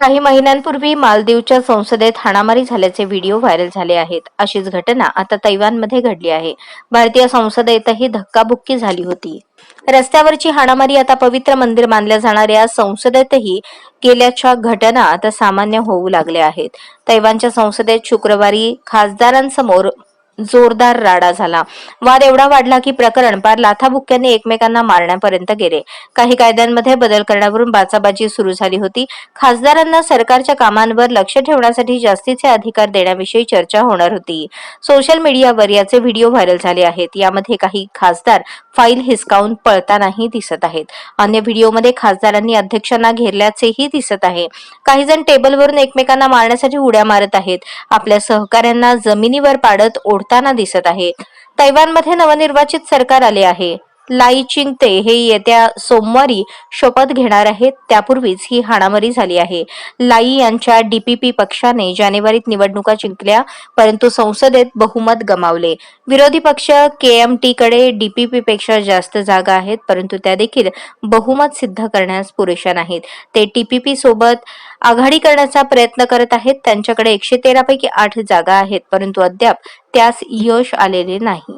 काही महिन्यांपूर्वी मालदीवच्या संसदेत हाणामारी झाल्याचे व्हिडिओ व्हायरल झाले आहेत. अशीच घटना आता तैवानमध्ये घडली आहे. भारतीय संसदेतही धक्काबुक्की झाली होती. रस्त्यावरची हाणामारी आता पवित्र मंदिर मानल्या जाणाऱ्या संसदेतही केल्याच्या घटना आता सामान्य होऊ लागल्या आहेत. तैवानच्या संसदेत शुक्रवारी खासदारांसमोर जोरदार राडा झाला. वाद एवढा वाढला की प्रकरण पार लाथाबुक्क्यांनी एकमेकांना मारण्यापर्यंत गेले. काही कायद्यांमध्ये बदल करण्यावरून बाचाबाजी सुरू झाली होती. खासदारांना सरकारच्या कामांवर लक्ष ठेवण्यासाठी जास्तीचे अधिकार देण्याविषयी चर्चा होणार होती. सोशल मीडियावर याचे व्हिडिओ व्हायरल झाले आहेत. यामध्ये काही खासदार फाईल हिसकावून पळतानाही दिसत आहेत. अन्य व्हिडिओमध्ये खासदारांनी अध्यक्षांना घेरल्याचेही दिसत आहे. काही जण टेबलवरून एकमेकांना मारण्यासाठी उड्या मारत आहेत. आपल्या सहकाऱ्यांना जमिनीवर पाडत ओढ ओढताना दिसत आहे. तैवानमध्ये नवनिर्वाचित सरकार आले आहे. लाई चिंगते हे येत्या सोमवारी शपथ घेणार आहेत. त्यापूर्वीच ही हाणामारी झाली आहे. लाई यांच्या डीपीपी पक्षाने जानेवारीत निवडणुका जिंकल्या परंतु संसदेत बहुमत गमावले. विरोधी पक्ष केएमटी कडे डीपीपी पेक्षा जास्त जागा आहेत परंतु त्या देखील बहुमत सिद्ध करण्यास पुरेशा नाहीत. ते टीपीपी सोबत आघाडी करण्याचा प्रयत्न करत आहेत. त्यांच्याकडे एकशे तेरा पैकी आठ जागा आहेत परंतु अद्याप त्यास यश आलेले नाही.